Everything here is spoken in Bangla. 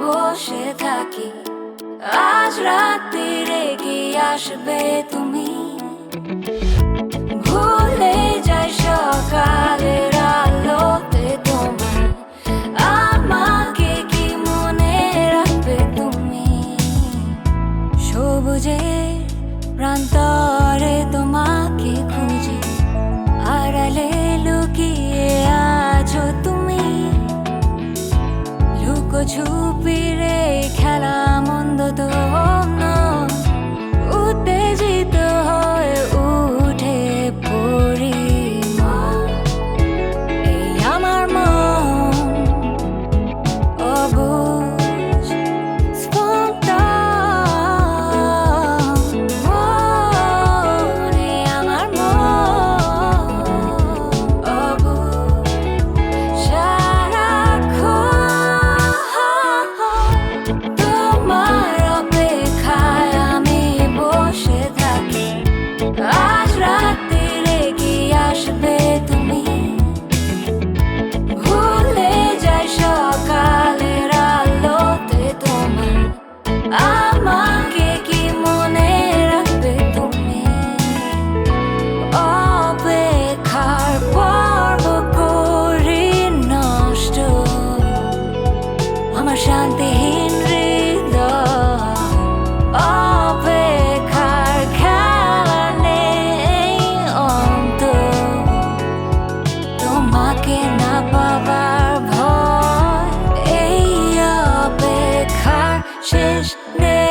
বসে থাকি। আজ রাত্রিরে কি আসবে তুমি। ভুলে যাই সকালের আলোতে তোমার আমাকে কি মনে রাখবে তুমি? সবুজের প্রান্তরে তোমাকে খুঁজি লুকোছুপিরে খেলা মন্দ তো 내